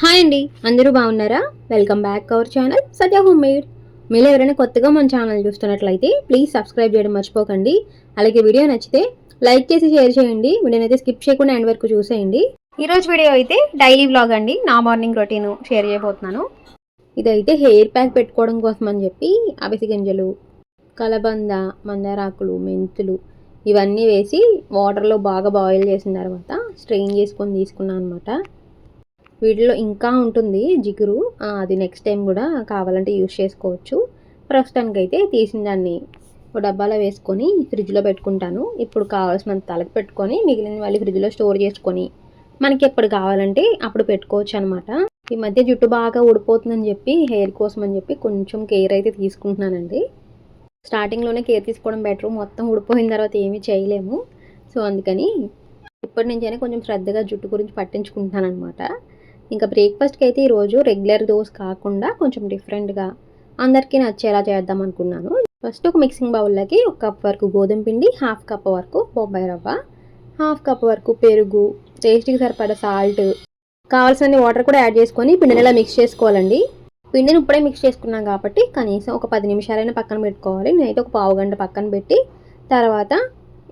Hi అండి అందరూ బాగున్నారా? Welcome back our channel Satya homemade మీరు ఎవరైనా కొత్తగా మన ఛానల్ చూస్తున్నట్లయితే ప్లీజ్ సబ్స్క్రైబ్ చేయడం మర్చిపోకండి. అలాగే వీడియో నచ్చితే లైక్ చేసి షేర్ చేయండి. వీడియోని అయితే స్కిప్ చేయకుండా ఎండ్ వరకు చూసేయండి. ఈరోజు వీడియో అయితే డైలీ వ్లాగ్ అండి. నా మార్నింగ్ రొటీన్ షేర్ చేయబోతున్నాను. ఇదైతే హెయిర్ ప్యాక్ పెట్టుకోవడం కోసం అని చెప్పి అవిసి గింజలు కలబంద మందారాకులు మెంతులు ఇవన్నీ వేసి వాటర్లో బాగా బాయిల్ చేసిన తర్వాత స్ట్రెయిన్ చేసుకొని తీసుకున్నాను అనమాట వీటిలో ఇంకా ఉంటుంది జిగురు. అది నెక్స్ట్ టైం కూడా కావాలంటే యూస్ చేసుకోవచ్చు. ప్రస్తుతానికి అయితే తీసిన దాన్ని ఒక డబ్బాలో వేసుకొని ఫ్రిడ్జ్లో పెట్టుకుంటాను. ఇప్పుడు కావాల్సినంత తలకి పెట్టుకొని మిగిలిన వాళ్ళు ఫ్రిడ్జ్లో స్టోర్ చేసుకొని మనకి ఎప్పుడు కావాలంటే అప్పుడు పెట్టుకోవచ్చు అనమాట ఈ మధ్య జుట్టు బాగా ఊడిపోతుందని చెప్పి హెయిర్ కోసం అని చెప్పి కొంచెం కేర్ అయితే తీసుకుంటున్నానండి. స్టార్టింగ్లోనే కేర్ తీసుకోవడం బెటర్ మొత్తం ఊడిపోయిన తర్వాత ఏమీ చేయలేము. సో అందుకని ఇప్పటి నుంచైనా కొంచెం శ్రద్ధగా జుట్టు గురించి పట్టించుకుంటున్నాను అనమాట ఇంకా బ్రేక్ఫాస్ట్కి అయితే ఈరోజు రెగ్యులర్ దోస్ కాకుండా కొంచెం డిఫరెంట్గా అందరికీ నచ్చేలా చేద్దాం అనుకున్నాను. ఫస్ట్ ఒక మిక్సింగ్ బౌల్లోకి ఒక కప్ వరకు గోధుమ పిండి హాఫ్ కప్ వరకు బొబ్బాయి రవ్వ హాఫ్ కప్ వరకు పెరుగు టేస్ట్కి సరిపడా సాల్ట్ కావాల్సిన వాటర్ కూడా యాడ్ చేసుకొని పిండిని ఇలా మిక్స్ చేసుకోవాలండి. పిండిని ఇప్పుడే మిక్స్ చేసుకున్నాం కాబట్టి కనీసం ఒక పది నిమిషాలైనా పక్కన పెట్టుకోవాలి. నేనైతే ఒక పావు గంట పక్కన పెట్టి తర్వాత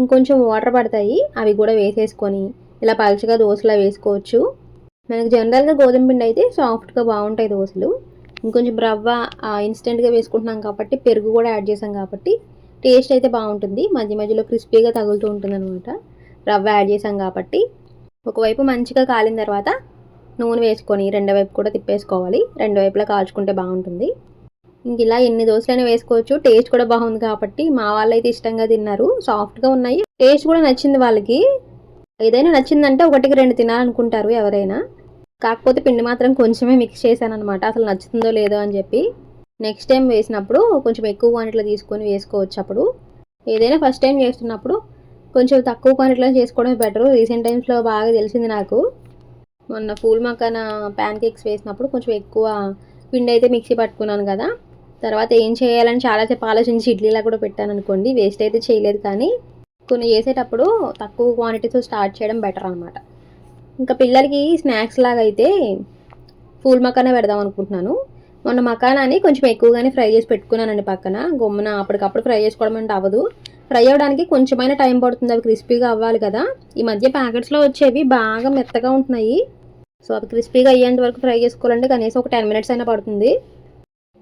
ఇంకొంచెం వాటర్ పడతాయి. అవి కూడా వేసేసుకొని ఇలా పలుచగా దోశలా వేసుకోవచ్చు. మనకు జనరల్గా గోధుమ పిండి అయితే సాఫ్ట్గా బాగుంటాయి దోశలు. ఇంకొంచెం రవ్వ ఇన్స్టెంట్గా వేసుకుంటున్నాం కాబట్టి పెరుగు కూడా యాడ్ చేసాం కాబట్టి టేస్ట్ అయితే బాగుంటుంది. మధ్య మధ్యలో క్రిస్పీగా తగులుతూ ఉంటుంది అనమాట రవ్వ యాడ్ చేసాం కాబట్టి ఒకవైపు మంచిగా కాలిన తర్వాత నూనె వేసుకొని రెండో వైపు కూడా తిప్పేసుకోవాలి. రెండు వైపులా కాల్చుకుంటే బాగుంటుంది. ఇంక ఇలా ఎన్ని దోశలైనా వేసుకోవచ్చు. టేస్ట్ కూడా బాగుంది కాబట్టి మా వాళ్ళు అయితే ఇష్టంగా తిన్నారు. సాఫ్ట్గా ఉన్నాయి. టేస్ట్ కూడా నచ్చింది వాళ్ళకి. ఏదైనా నచ్చిందంటే ఒకటికి రెండు తినాలనుకుంటారు ఎవరైనా. కాకపోతే పిండి మాత్రం కొంచెమే మిక్స్ చేశాను అనమాట అసలు నచ్చుతుందో లేదో అని చెప్పి. నెక్స్ట్ టైం వేసినప్పుడు కొంచెం ఎక్కువ క్వాంటిటీలో తీసుకొని వేసుకోవచ్చు అప్పుడు. ఏదైనా ఫస్ట్ టైం చేస్తున్నప్పుడు కొంచెం తక్కువ క్వాంటిటీలో చేసుకోవడం బెటర్ రీసెంట్ టైమ్స్లో బాగా తెలిసింది నాకు. మొన్న పూల్ మక్కన ప్యాన్ కేక్స్ వేసినప్పుడు కొంచెం ఎక్కువ పిండి అయితే మిక్సీ పట్టుకున్నాను కదా. తర్వాత ఏం చేయాలని చాలాసేపు ఆలోచించి ఇడ్లీలా కూడా పెట్టాను అనుకోండి. వేస్ట్ అయితే చేయలేదు కానీ కొన్ని చేసేటప్పుడు తక్కువ క్వాంటిటీతో స్టార్ట్ చేయడం బెటర్ అనమాట ఇంకా పిల్లలకి స్నాక్స్ లాగా అయితే పూల్ మకానా పెడదాం అనుకుంటున్నాను. మొన్న మకానాని కొంచెం ఎక్కువగానే ఫ్రై చేసి పెట్టుకున్నానండి పక్కన. గమ్మున అప్పటికప్పుడు ఫ్రై చేసుకోవడం అంటే అవ్వదు. ఫ్రై అవ్వడానికి కొంచెమైన టైం పడుతుంది. అవి క్రిస్పీగా అవ్వాలి కదా. ఈ మధ్య ప్యాకెట్స్లో వచ్చేవి బాగా మెత్తగా ఉంటున్నాయి. సో అవి క్రిస్పీగా అయ్యేంత వరకు ఫ్రై చేసుకోవాలంటే కనీసం ఒక టెన్ మినిట్స్ అయినా పడుతుంది.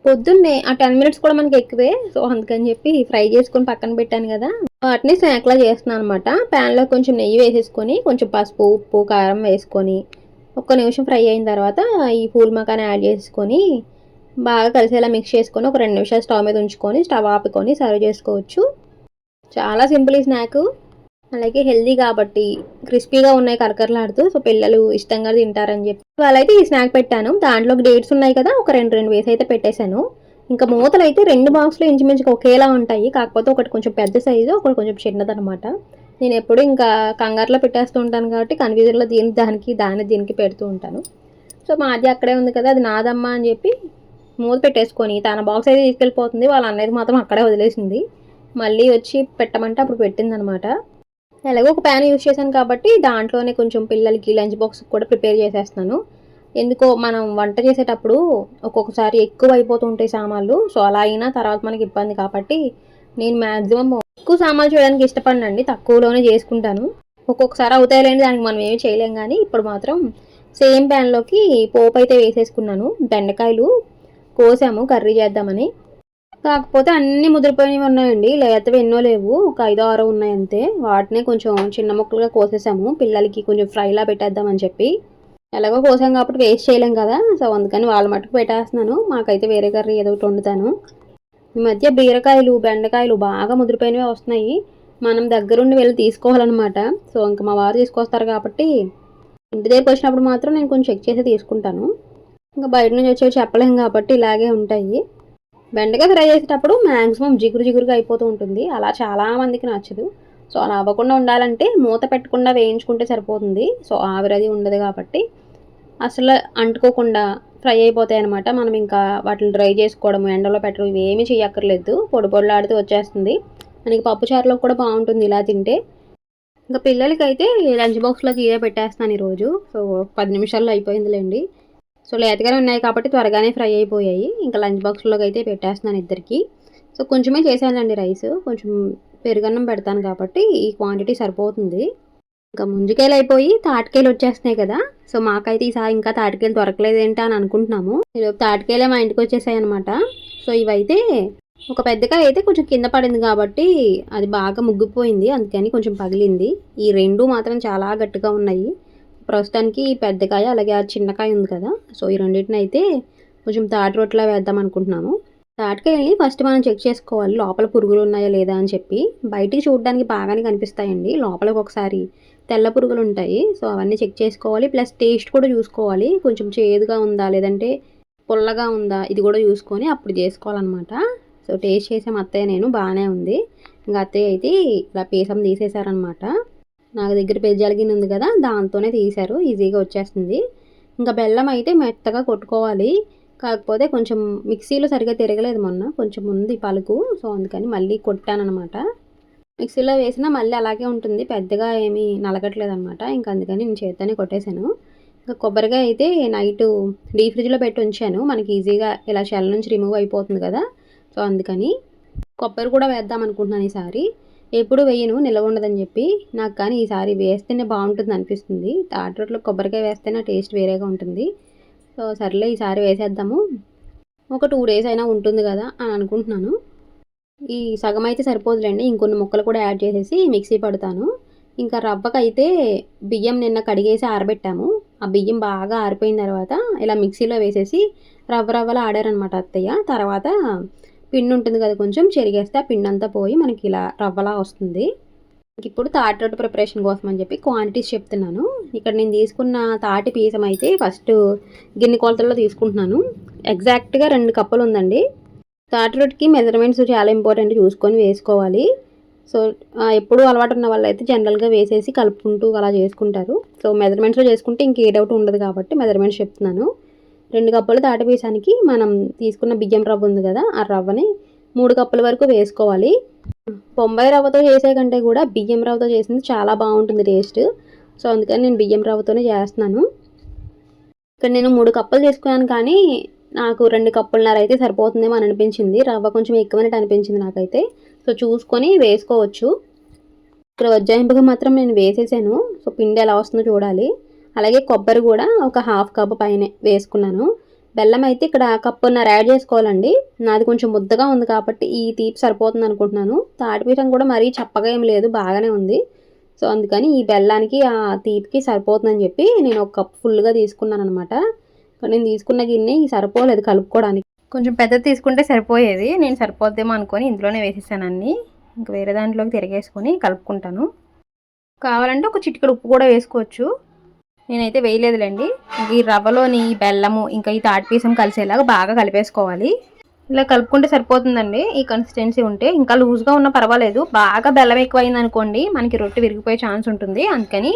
పొద్దున్నే ఆ టెన్ మినిట్స్ కూడా మనకి ఎక్కువే. సో అందుకని చెప్పి ఫ్రై చేసుకొని పక్కన పెట్టాను కదా. వాటిని స్నాక్లా చేస్తున్నాను అనమాట ప్యాన్లో కొంచెం నెయ్యి వేసేసుకొని కొంచెం పసుపు ఉప్పు కారం వేసుకొని ఒక్క నిమిషం ఫ్రై అయిన తర్వాత ఈ పూల్ మకాన్ యాడ్ చేసుకొని బాగా కలిసేలా మిక్స్ చేసుకొని ఒక రెండు నిమిషాలు స్టవ్ మీద ఉంచుకొని స్టవ్ ఆపుకొని సర్వ్ చేసుకోవచ్చు. చాలా సింపుల్ ఈ స్నాక్. అలాగే హెల్దీ కాబట్టి క్రిస్పీగా ఉన్నాయి కరకరలాడుతూ సో పిల్లలు ఇష్టంగా తింటారని చెప్పి. వాళ్ళైతే ఈ స్నాక్ పెట్టాను. దాంట్లో డేట్స్ ఉన్నాయి కదా ఒక రెండు రెండు వేసి అయితే పెట్టేశాను. ఇంకా మూతలు అయితే రెండు బాక్స్లో ఇంచుమించుకు ఒకేలా ఉంటాయి. కాకపోతే ఒకటి కొంచెం పెద్ద సైజు ఒకటి కొంచెం చిన్నదనమాట. నేను ఎప్పుడు ఇంకా కంగారులో పెట్టేస్తూ ఉంటాను కాబట్టి కన్ఫ్యూజన్లో దీనికి దానికి దాని దీనికి పెడుతూ ఉంటాను. సో మాది అక్కడే ఉంది కదా అది నాదమ్మా అని చెప్పి మూత పెట్టేసుకొని తన బాక్స్ అయితే తీసుకెళ్ళిపోతుంది. వాళ్ళ అన్నది మాత్రం అక్కడే వదిలేసింది. మళ్ళీ వచ్చి పెట్టమంటే అప్పుడు పెట్టిందనమాట. ఎలాగో ఒక ప్యాన్ యూస్ చేశాను కాబట్టి దాంట్లోనే కొంచెం పిల్లలకి లంచ్ బాక్స్ కూడా ప్రిపేర్ చేసేస్తున్నాను. ఎందుకో మనం వంట చేసేటప్పుడు ఒక్కొక్కసారి ఎక్కువ అయిపోతుంటాయి సామాన్లు. సో అలా అయినా తర్వాత మనకి ఇబ్బంది కాబట్టి నేను మ్యాక్సిమం ఎక్కువ సామాన్లు చేయడానికి ఇష్టపడినండి. తక్కువలోనే చేసుకుంటాను. ఒక్కొక్కసారి అవుతాయి లేని దానికి మనం ఏమి చేయలేం కానీ ఇప్పుడు మాత్రం సేమ్ ప్యాన్లోకి పోపు అయితే వేసేసుకున్నాను. బెండకాయలు కోసాము కర్రీ చేద్దామని. కాకపోతే అన్ని ముదిరిపోయినవి ఉన్నాయండి. లేతవి ఎన్నో లేవు. ఒక ఐదో ఆరో ఉన్నాయి అంతే. వాటినే కొంచెం చిన్న ముక్కలుగా కోసేసాము. పిల్లలకి కొంచెం ఫ్రైలా పెట్టేద్దామని చెప్పి. ఎలాగో కోసాం కాబట్టి వేస్ట్ చేయలేం కదా. సో అందుకని వాళ్ళ మట్టుకు పెట్టేస్తున్నాను. మాకైతే వేరే కర్రీ ఏదో ఒకటి వండుతాను. ఈ మధ్య బీరకాయలు బెండకాయలు బాగా ముదిరిపోయినవి వస్తున్నాయి. మనం దగ్గరుండి వెళ్ళి తీసుకోవాలన్నమాట. సో ఇంకా మా వారు తీసుకొస్తారు కాబట్టి ఇంటి దగ్గరికి వచ్చినప్పుడు మాత్రం నేను కొంచెం చెక్ చేసి తీసుకుంటాను. ఇంకా బయట నుంచి వచ్చేవి చెప్పలేం కాబట్టి ఇలాగే ఉంటాయి. బెండకాయ ఫ్రై చేసేటప్పుడు మ్యాక్సిమం జిగురు జిగురుగా అయిపోతూ ఉంటుంది. అలా చాలా మందికి నచ్చదు. సో అలా అవ్వకుండా ఉండాలంటే మూత పెట్టకుండా వేయించుకుంటే సరిపోతుంది. సో ఆవిరది ఉండదు కాబట్టి. అసలు అంటుకోకుండా ఫ్రై అయిపోతాయి అనమాట మనం ఇంకా వాటిని డ్రై చేసుకోవడం ఎండలో పెట్టడం ఇవేమీ చేయక్కర్లేదు. పొడి పొడిలాడితే వచ్చేస్తుంది. మనకి పప్పు చారులో కూడా బాగుంటుంది ఇలా తింటే. ఇంకా పిల్లలకి అయితే లంచ్ బాక్స్లోకి ఇదే పెట్టేస్తాను ఈరోజు. సో పది నిమిషాల్లో అయిపోయిందిలేండి. సో లేతగానే ఉన్నాయి కాబట్టి త్వరగానే ఫ్రై అయిపోయాయి. ఇంకా లంచ్ బాక్స్లోకి అయితే పెట్టేస్తున్నాను ఇద్దరికి. సో కొంచెమే చేశానండి రైస్. కొంచెం పెరుగన్నం పెడతాను కాబట్టి ఈ క్వాంటిటీ సరిపోతుంది. ఇంకా ముంజుకాయలు అయిపోయి తాటికాయలు వచ్చేస్తున్నాయి కదా. సో మాకైతే ఈసారి ఇంకా తాటికాయలు దొరకలేదేంటి అని అనుకుంటున్నాము. ఈలోపు తాటికాయలే మా ఇంటికి వచ్చేసాయి అనమాట సో ఇవైతే ఒక పెద్దకాయ అయితే కొంచెం కింద పడింది కాబట్టి అది బాగా ముగ్గిపోయింది. అందుకని కొంచెం పగిలింది. ఈ రెండు మాత్రం చాలా గట్టిగా ఉన్నాయి. ప్రస్తుతానికి ఈ పెద్దకాయ అలాగే ఆ చిన్నకాయ ఉంది కదా. సో ఈ రెండింటిని అయితే కొంచెం తాటి రొట్టెలా వేద్దాం అనుకుంటున్నాము. తాటికాయల్ని ఫస్ట్ మనం చెక్ చేసుకోవాలి లోపల పురుగులు ఉన్నాయా లేదా అని చెప్పి. బయటికి చూడడానికి బాగానే కనిపిస్తాయండి. లోపలికి ఒకసారి తెల్ల పురుగులు ఉంటాయి. సో అవన్నీ చెక్ చేసుకోవాలి. ప్లస్ టేస్ట్ కూడా చూసుకోవాలి. కొంచెం చేదుగా ఉందా లేదంటే పుల్లగా ఉందా ఇది కూడా చూసుకొని అప్పుడు చేసుకోవాలన్నమాట. సో టేస్ట్ చేసాం అత్తయ్య నేను బాగానే ఉంది. ఇంకా అత్తయ్య అయితే ఇలా పీసం తీసేశారనమాట నాకు దగ్గర పెజ్జాల గిన్నె ఉంది కదా దాంతోనే తీశారు. ఈజీగా వచ్చేస్తుంది. ఇంకా బెల్లం అయితే మెత్తగా కొట్టుకోవాలి. కాకపోతే కొంచెం మిక్సీలో సరిగ్గా తిరగలేదు మొన్న. కొంచెం ఉంది పలుకు. సో అందుకని మళ్ళీ కొట్టానమాట మిక్సీలో వేసినా మళ్ళీ అలాగే ఉంటుంది. పెద్దగా ఏమీ నలగట్లేదు అనమాట ఇంకా అందుకని నేను చేత్తోనే కొట్టేశాను. ఇంకా కొబ్బరిగా అయితే నైట్ డీ ఫ్రిడ్జ్లో పెట్టి ఉంచాను. మనకి ఈజీగా ఇలా షెల్ నుంచి రిమూవ్ అయిపోతుంది కదా. సో అందుకని కొబ్బరి కూడా వేద్దాం అనుకుంటున్నాను ఈసారి. ఎప్పుడు వేయను నిల్వ ఉండదని చెప్పి. నాకు కానీ ఈసారి వేస్తేనే బాగుంటుంది అనిపిస్తుంది. తాటి రొట్టెలో కొబ్బరికాయ వేస్తేనే టేస్ట్ వేరేగా ఉంటుంది. సో సర్లే ఈసారి వేసేద్దాము. ఒక టూ డేస్ అయినా ఉంటుంది కదా అని అనుకుంటున్నాను. ఈ సగం అయితే సరిపోదులేండి. ఇంకొన్ని ముక్కలు కూడా యాడ్ చేసేసి మిక్సీ పడతాను. ఇంకా రవ్వకైతే బియ్యం నిన్న కడిగేసి ఆరబెట్టాము. ఆ బియ్యం బాగా ఆరిపోయిన తర్వాత ఇలా మిక్సీలో వేసేసి రవ్వ రవ్వలు ఆడారనమాట అత్తయ్య. తర్వాత పిండి ఉంటుంది కదా కొంచెం చెరిగేస్తే ఆ పిండి అంతా పోయి మనకి ఇలా రవ్వలా వస్తుంది. ఇప్పుడు తాటి రొట్టె ప్రిపరేషన్ కోసం అని చెప్పి క్వాంటిటీస్ చెప్తున్నాను. ఇక్కడ నేను తీసుకున్న తాటి పీసం అయితే ఫస్ట్ గిన్నె కొలతల్లో తీసుకుంటున్నాను. ఎగ్జాక్ట్గా రెండు కప్పులు ఉందండి. తాటి రొట్టెకి మెజర్మెంట్స్ చాలా ఇంపార్టెంట్ చూసుకొని వేసుకోవాలి. సో ఎప్పుడు అలవాటు ఉన్న వాళ్ళు అయితే జనరల్గా వేసేసి కలుపుకుంటూ అలా చేసుకుంటారు. సో మెజర్మెంట్స్లో చేసుకుంటే ఇంకే డౌట్ ఉండదు కాబట్టి మెజర్మెంట్స్ చెప్తున్నాను. రెండు కప్పులు తాటపీసానికి మనం తీసుకున్న బియ్యం రవ్వ ఉంది కదా ఆ రవ్వని మూడు కప్పుల వరకు వేసుకోవాలి. బొంబాయి రవ్వతో చేసే కంటే కూడా బియ్యం రవ్వతో చేసింది చాలా బాగుంటుంది టేస్ట్. సో అందుకని నేను బియ్యం రవ్వతోనే చేస్తున్నాను. ఇక్కడ నేను మూడు కప్పులు తీసుకున్నాను కానీ నాకు రెండు కప్పులన్నర అయితే సరిపోతుందేమో అని అనిపించింది. రవ్వ కొంచెం ఎక్కువనట్టు అనిపించింది నాకైతే. సో చూసుకొని వేసుకోవచ్చు. ఇక్కడ వజ్జాయింపుగా మాత్రం నేను వేసేసాను. సో పిండి ఎలా వస్తుందో చూడాలి. అలాగే కొబ్బరి కూడా ఒక హాఫ్ కప్ పైన వేసుకున్నాను. బెల్లం అయితే ఇక్కడ కప్పున్నర యాడ్ చేసుకోవాలండి. నాది కొంచెం ముద్దగా ఉంది కాబట్టి ఈ తీపి సరిపోతుంది అనుకుంటున్నాను. తాటిపీఠం కూడా మరీ చప్పగా ఏం లేదు బాగానే ఉంది. సో అందుకని ఈ బెల్లానికి ఆ తీపికి సరిపోతుందని చెప్పి నేను ఒక కప్ ఫుల్గా తీసుకున్నాను అనమాట నేను తీసుకున్న గిన్నె సరిపోలేదు కలుపుకోవడానికి. కొంచెం పెద్దది తీసుకుంటే సరిపోయేది. నేను సరిపోద్దేమో అనుకొని ఇందులోనే వేసేసాను అన్ని. ఇంకా వేరే దాంట్లోకి తిరిగేసుకొని కలుపుకుంటాను. కావాలంటే ఒక చిటికడు ఉప్పు కూడా వేసుకోవచ్చు. నేనైతే వేయలేదులేండి. ఈ రవ్వలోని బెల్లము ఇంకా ఈ తాటి పీసం కలిసేలాగా బాగా కలిపేసుకోవాలి. ఇలా కలుపుకుంటే సరిపోతుందండి. ఈ కన్సిస్టెన్సీ ఉంటే ఇంకా లూజ్గా ఉన్నా పర్వాలేదు. బాగా బెల్లం ఎక్కువైంది అనుకోండి మనకి రొట్టె విరిగిపోయే ఛాన్స్ ఉంటుంది. అందుకని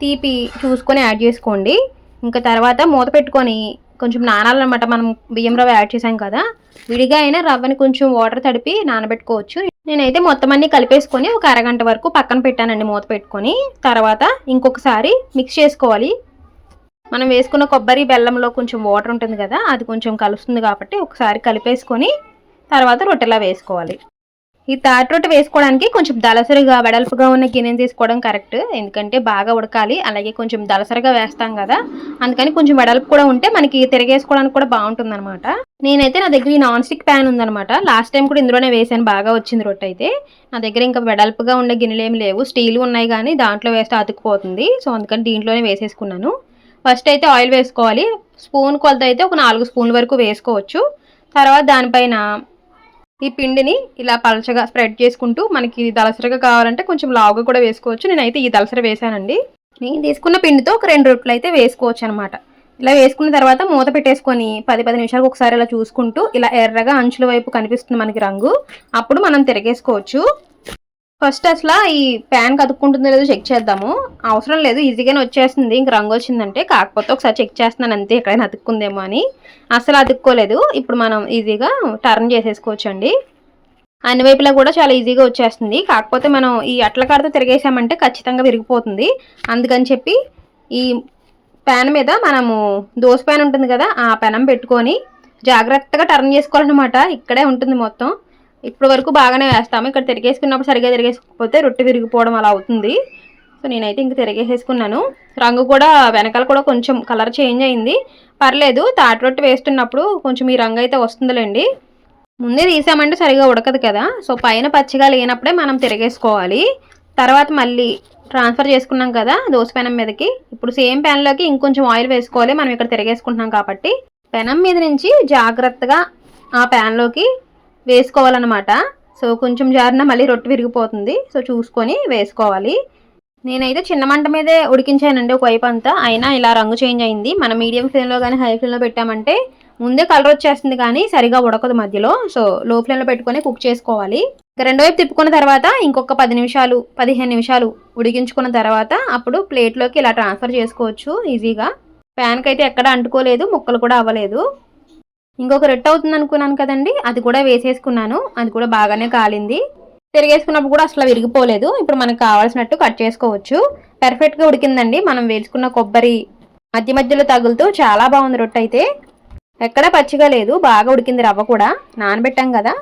తీపి చూసుకొని యాడ్ చేసుకోండి. ఇంకా తర్వాత మూత పెట్టుకొని కొంచెం నానాలన్నమాట. మనం బియ్యం రవ్వ యాడ్ చేసాం కదా. విడిగా అయినా రవ్వని కొంచెం వాటర్ తడిపి నానబెట్టుకోవచ్చు. నేనైతే మొత్తం అన్ని కలిపేసుకొని ఒక అరగంట వరకు పక్కన పెట్టానండి మూత పెట్టుకొని. తర్వాత ఇంకొకసారి మిక్స్ చేసుకోవాలి. మనం వేసుకున్న కొబ్బరి బెల్లంలో కొంచెం వాటర్ ఉంటుంది కదా అది కొంచెం కలుస్తుంది కాబట్టి ఒకసారి కలిపేసుకొని తర్వాత రొట్టెలా వేసుకోవాలి. ఈ తాటి రొట్టె వేసుకోవడానికి కొంచెం దలసరిగా వెడల్పుగా ఉన్న గిన్నెని తీసుకోవడం కరెక్ట్. ఎందుకంటే బాగా ఉడకాలి అలాగే కొంచెం దలసరిగా వేస్తాం కదా. అందుకని కొంచెం వెడల్పు కూడా ఉంటే మనకి తిరగేసుకోవడానికి కూడా బాగుంటుంది అనమాట నేనైతే నా దగ్గర ఈ నాన్ స్టిక్ ప్యాన్ ఉందనమాట లాస్ట్ టైం కూడా ఇందులోనే వేసాను బాగా వచ్చింది రొట్టె అయితే. నా దగ్గర ఇంకా వెడల్పుగా ఉండే గిన్నెలు ఏమి లేవు. స్టీల్ ఉన్నాయి కానీ దాంట్లో వేస్తే అతుక్కుపోతుంది. సో అందుకని దీంట్లోనే వేసేసుకున్నాను. ఫస్ట్ అయితే ఆయిల్ వేసుకోవాలి. స్పూన్ కొలత అయితే ఒక నాలుగు స్పూన్ల వరకు వేసుకోవచ్చు. తర్వాత దానిపైన ఈ పిండిని ఇలా పలచగా స్ప్రెడ్ చేసుకుంటూ మనకి దలసరగా కావాలంటే కొంచెం లావుగా కూడా వేసుకోవచ్చు. నేనైతే ఈ దలసర వేసానండి. నేను తీసుకున్న పిండితో ఒక రెండు రొట్టెలు అయితే వేసుకోవచ్చు అనమాట ఇలా వేసుకున్న తర్వాత మూత పెట్టేసుకొని పది పది నిమిషాలకు ఒకసారి ఇలా చూసుకుంటూ ఇలా ఎర్రగా అంచుల వైపు కనిపిస్తుంది మనకి రంగు. అప్పుడు మనం తిరగేసుకోవచ్చు. ఫస్ట్ అసలు ఈ ప్యాన్ కదుక్కుంటుందో లేదో చెక్ చేద్దాము. అవసరం లేదు ఈజీగానే వచ్చేస్తుంది. ఇంక రంగు వచ్చిందంటే కాకపోతే ఒకసారి చెక్ చేస్తున్నాను అంతే ఎక్కడైనా అతుక్కుందేమో అని. అసలు అతుక్కోలేదు. ఇప్పుడు మనం ఈజీగా టర్న్ చేసేసుకోవచ్చు అండి అన్ని వైపులా కూడా చాలా ఈజీగా వచ్చేస్తుంది. కాకపోతే మనం ఈ అట్ల కాడతో తిరిగేసామంటే ఖచ్చితంగా విరిగిపోతుంది. అందుకని చెప్పి ఈ ప్యాన్ మీద మనము దోశ ప్యాన్ ఉంటుంది కదా ఆ పెనం పెట్టుకొని జాగ్రత్తగా టర్న్ చేసుకోవాలన్నమాట. ఇక్కడే ఉంటుంది మొత్తం. ఇప్పటి వరకు బాగానే వేస్తాము. ఇక్కడ తిరిగేసుకున్నప్పుడు సరిగ్గా తిరిగేసుకోకపోతే రొట్టె విరిగిపోవడం అలా అవుతుంది. సో నేనైతే ఇంక తిరిగేసేసుకున్నాను. రంగు కూడా వెనకాల కూడా కొంచెం కలర్ చేంజ్ అయింది. పర్లేదు తాటి రొట్టె వేస్తున్నప్పుడు కొంచెం ఈ రంగు అయితే వస్తుందిలేండి. ముందే తీసామంటే సరిగా ఉడకదు కదా. సో పైన పచ్చిగా లేనప్పుడే మనం తిరిగేసుకోవాలి. తర్వాత మళ్ళీ ట్రాన్స్ఫర్ చేసుకున్నాం కదా దోశ పెనం మీదకి. ఇప్పుడు సేమ్ ప్యాన్లోకి ఇంకొంచెం ఆయిల్ వేసుకోవాలి. మనం ఇక్కడ తిరిగేసుకుంటున్నాం కాబట్టి. పెనం మీద నుంచి జాగ్రత్తగా ఆ ప్యాన్లోకి వేసుకోవాలన్నమాట. సో కొంచెం జారిన మళ్ళీ రొట్టె విరిగిపోతుంది. సో చూసుకొని వేసుకోవాలి. నేనైతే చిన్న మంట మీదే ఉడికించానండి ఒక వైపు అంతా. అయినా ఇలా రంగు చేంజ్ అయింది. మనం మీడియం ఫ్లేమ్లో కానీ హై ఫ్లేమ్లో పెట్టామంటే ముందే కలర్ వచ్చేస్తుంది కానీ సరిగా ఉడకదు మధ్యలో. సో లో ఫ్లేమ్లో పెట్టుకొని కుక్ చేసుకోవాలి. రెండో వైపు తిప్పుకున్న తర్వాత ఇంకొక పది నిమిషాలు పదిహేను నిమిషాలు ఉడికించుకున్న తర్వాత అప్పుడు ప్లేట్లోకి ఇలా ట్రాన్స్ఫర్ చేసుకోవచ్చు ఈజీగా. ప్యాన్కి అయితే ఎక్కడ అంటుకోలేదు ముక్కలు కూడా అవ్వలేదు. ఇంకొక రెట్ అవుతుంది అనుకున్నాను కదండి అది కూడా వేసేసుకున్నాను అది కూడా బాగానే కాలింది. తిరిగేసుకున్నప్పుడు కూడా అసలు విరిగిపోలేదు ఇప్పుడు మనకు కావాల్సినట్టు కట్ చేసుకోవచ్చు. పర్ఫెక్ట్గా ఉడికిందండి మనం వేసుకున్న కొబ్బరి మధ్య మధ్యలో తగులుతూ చాలా బాగుంది రొట్టె అయితే. ఎక్కడా పచ్చిగా లేదు బాగా ఉడికింది రవ్వ కూడా నానబెట్టాం కదా.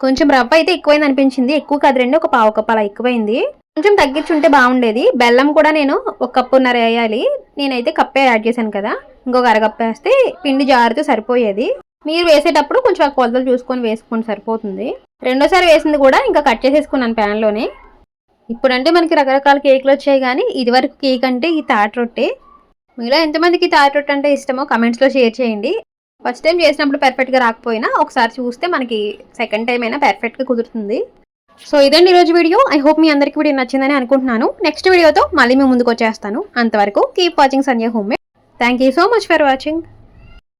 కొంచెం రవ్వ అయితే ఎక్కువైంది అనిపించింది ఎక్కువ కదరండి ఒక పావు కప్పు అలా ఎక్కువైంది. కొంచెం తగ్గించుంటే బాగుండేది. బెల్లం కూడా నేను ఒక కప్పున్నర వేయాలి. నేనైతే కప్పే యాడ్ చేశాను కదా. ఇంకొక అరకప్పు వేస్తే పిండి జారుతూ సరిపోయేది. మీరు వేసేటప్పుడు కొంచెం ఆ కొలతలు చూసుకొని వేసుకోండి సరిపోతుంది. రెండోసారి వేసింది కూడా ఇంకా కట్ చేసేసుకున్నాను ప్యాన్లోనే. ఇప్పుడంటే మనకి రకరకాల కేకులు వచ్చాయి కానీ ఇదివరకు కేక్ అంటే ఈ తాటి రొట్టె. మీలో ఎంతమందికి తాటి రొట్టె అంటే ఇష్టమో కమెంట్స్లో షేర్ చేయండి. ఫస్ట్ టైం చేసినప్పుడు పర్ఫెక్ట్గా రాకపోయినా ఒకసారి చూస్తే మనకి సెకండ్ టైం అయినా పర్ఫెక్ట్గా కుదురుతుంది. సో ఇదండి ఈరోజు వీడియో. ఐ హోప్ మీ అందరికీ వీడియో నచ్చిందని అనుకుంటున్నాను. నెక్స్ట్ వీడియోతో మళ్ళీ మేము ముందుకు వచ్చేస్తాను. అంతవరకు keep watching Sanjay homemade thank you so much for watching